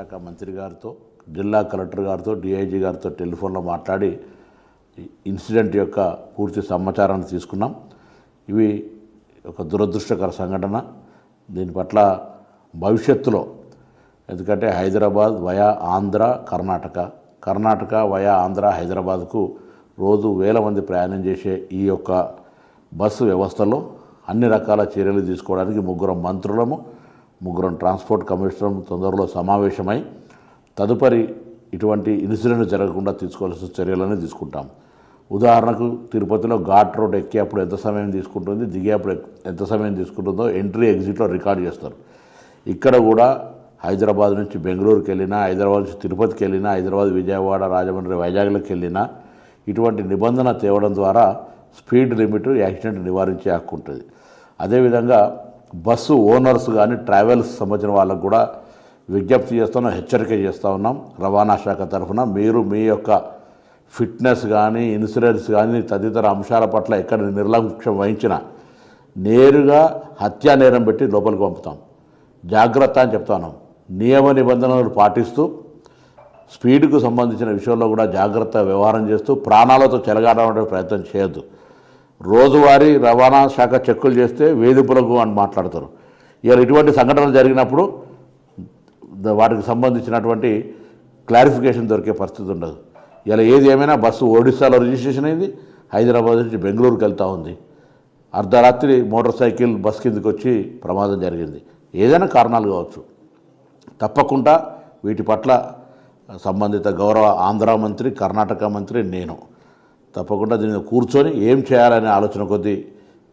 శాఖ మంత్రి గారితో జిల్లా కలెక్టర్ గారితో డిఐజీ గారితో టెలిఫోన్లో మాట్లాడి ఇన్సిడెంట్ యొక్క పూర్తి సమాచారాన్ని తీసుకున్నాం. ఇవి ఒక దురదృష్టకర సంఘటన. దీని పట్ల భవిష్యత్తులో ఎందుకంటే హైదరాబాద్ వయా ఆంధ్ర కర్ణాటక కర్ణాటక వయా ఆంధ్ర హైదరాబాద్కు రోజు వేల మంది ప్రయాణం చేసే ఈ యొక్క బస్సు వ్యవస్థలో అన్ని రకాల చర్యలు తీసుకోవడానికి ముగ్గురం మంత్రులము ముగ్గురం ట్రాన్స్పోర్ట్ కమిషనర్ తొందరలో సమావేశమై తదుపరి ఇటువంటి ఇన్సిడెంట్ జరగకుండా తీసుకోవాల్సిన చర్యలను తీసుకుంటాం. ఉదాహరణకు తిరుపతిలో ఘాట్ రోడ్ ఎక్కేప్పుడు ఎంత సమయం తీసుకుంటుంది దిగేప్పుడు ఎంత సమయం తీసుకుంటుందో ఎంట్రీ ఎగ్జిట్లో రికార్డ్ చేస్తారు. ఇక్కడ కూడా హైదరాబాద్ నుంచి బెంగళూరుకి వెళ్ళినా హైదరాబాద్ నుంచి తిరుపతికి వెళ్ళినా హైదరాబాద్ విజయవాడ రాజమండ్రి వైజాగ్లకు వెళ్ళినా ఇటువంటి నిబంధన తేవడం ద్వారా స్పీడ్ లిమిట్ యాక్సిడెంట్ నివారించే హక్కు ఉంటుంది. అదేవిధంగా బస్సు ఓనర్స్ కానీ ట్రావెల్స్ సంబంధించిన వాళ్ళకు కూడా విజ్ఞప్తి చేస్తున్నాం హెచ్చరిక చేస్తూ ఉన్నాం. రవాణా శాఖ తరఫున మీరు మీ యొక్క ఫిట్నెస్ కానీ ఇన్సూరెన్స్ కానీ తదితర అంశాల పట్ల ఎక్కడ నిర్లక్ష్యం వహించినా నేరుగా హత్యా నేరం పెట్టి లోపలికి పంపుతాం. జాగ్రత్త అని చెప్తాను నియమ నిబంధనలు పాటిస్తూ స్పీడ్కు సంబంధించిన విషయంలో కూడా జాగ్రత్త వ్యవహారం చేస్తూ ప్రాణాలతో చెలగాడమే ప్రయత్నం చేయొద్దు. రోజువారీ రవాణా శాఖ చెక్కులు చేస్తే వేధింపులకు అని మాట్లాడతారు. ఇవాళ ఇటువంటి సంఘటనలు జరిగినప్పుడు వాటికి సంబంధించినటువంటి క్లారిఫికేషన్ దొరికే పరిస్థితి ఉండదు. ఇలా ఏది ఏమైనా బస్సు ఒడిశాలో రిజిస్ట్రేషన్ అయింది హైదరాబాద్ నుంచి బెంగళూరుకి వెళ్తూ ఉంది. అర్ధరాత్రి మోటార్ సైకిల్ బస్ కిందకి వచ్చి ప్రమాదం జరిగింది. ఏదైనా కారణాలు కావచ్చు. తప్పకుండా వీటి పట్ల సంబంధిత గౌరవ ఆంధ్ర మంత్రి కర్ణాటక మంత్రి నేను. తప్పకుండా దీని కూర్చొని ఏం చేయాలనే ఆలోచన కొద్దీ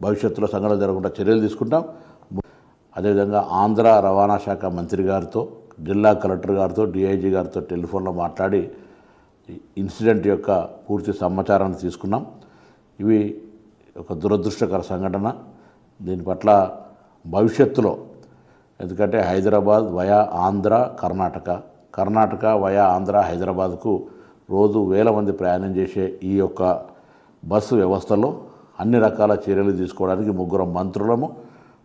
భవిష్యత్తులో సంఘటన జరగకుండా చర్యలు తీసుకుంటాం. అదేవిధంగా ఆంధ్ర రవాణా శాఖ మంత్రి గారితో జిల్లా కలెక్టర్ గారితో డిఐజీ గారితో టెలిఫోన్లో మాట్లాడి ఇన్సిడెంట్ యొక్క పూర్తి సమాచారాన్ని తీసుకున్నాం. ఇవి ఒక దురదృష్టకర సంఘటన. దీని పట్ల భవిష్యత్తులో ఎందుకంటే హైదరాబాద్ వయా ఆంధ్ర కర్ణాటక. కర్ణాటక వయా ఆంధ్ర హైదరాబాద్కు రోజు వేల మంది ప్రయాణం చేసే ఈ యొక్క బస్సు వ్యవస్థలో అన్ని రకాల చర్యలు తీసుకోవడానికి ముగ్గురం మంత్రులము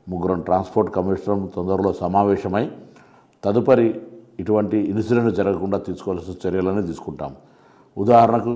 ముగ్గురం ట్రాన్స్పోర్ట్ కమిషనర్ తొందరలో సమావేశమై తదుపరి ఇటువంటి ఇన్సిడెంట్ జరగకుండా తీసుకోవాల్సిన చర్యలను తీసుకుంటాం. ఉదాహరణకు